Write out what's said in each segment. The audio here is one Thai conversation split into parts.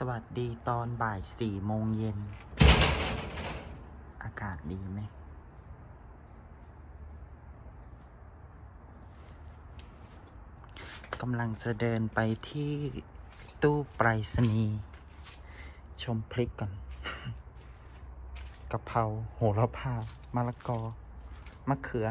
สวัสดีตอนบ่ายสี่โมงเย็น อากาศดีไหม กำลังจะเดินไปที่ตู้ไปรษณีย์ชมพริกก่อนกะเพราโหระพามะละกอ มะเขือ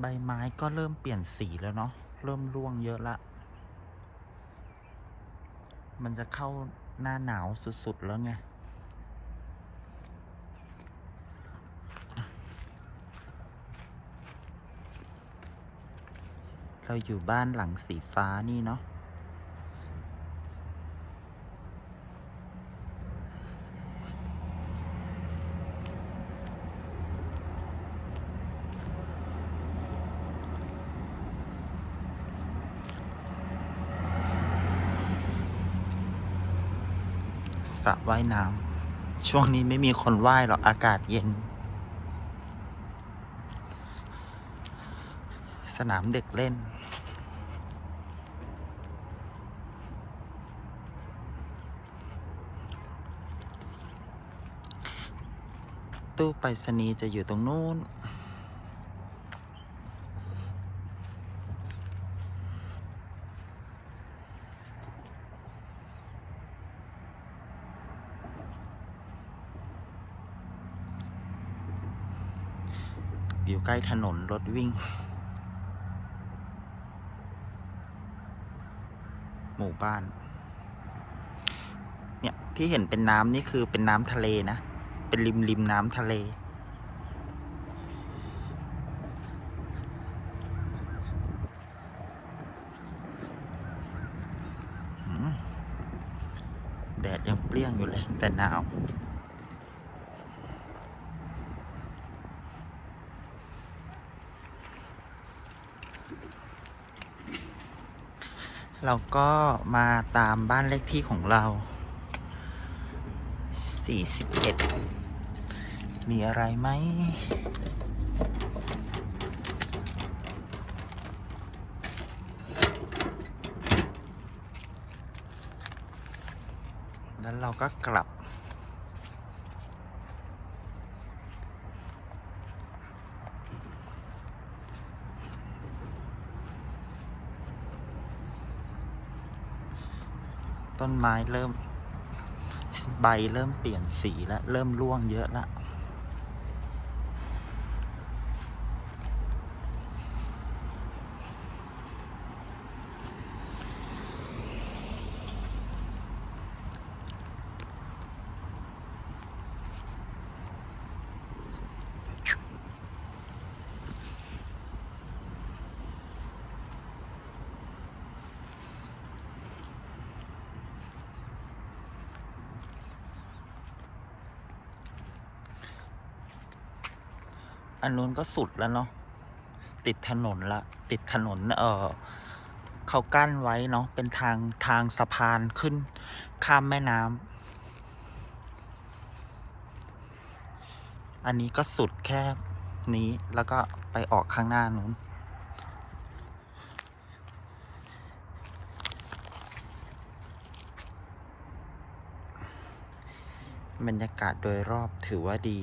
ใบไม้ก็เริ่มเปลี่ยนสีแล้วเนาะ เริ่มร่วงเยอะละ มันจะเข้าหน้าหนาวสุดๆ แล้วไง เราอยู่บ้านหลังสีฟ้านี่เนาะ สระว่ายน้ำช่วงนี้ไม่มีคนว่ายหรอกอากาศเย็น สนามเด็กเล่น ตู้ไปรษณีย์จะอยู่ตรงนู้น อยู่ใกล้ถนนรถวิ่ง หมู่บ้าน เนี่ยที่เห็นเป็นน้ำนี่คือเป็นน้ำทะเลนะ เป็นริมริมน้ำทะเลแดดยังเปรี้ยงอยู่เลย แต่หนาว เราก็มาตามบ้านเลขที่ของเรา 41 มีอะไรไหม แล้วเราก็กลับ ต้นไม้เริ่ม ใบเริ่มเปลี่ยนสีแล้ว เริ่มร่วงเยอะแล้ว อันนู้นก็สุดแล้วเนาะติดถนนละติดถนนเออเขากั้นไว้เนาะเป็นทางทางสะพานขึ้นข้ามแม่น้ำอันนี้ก็สุดแค่นี้แล้วก็ไปออกข้างหน้านู้นบรรยากาศโดยรอบถือว่าดี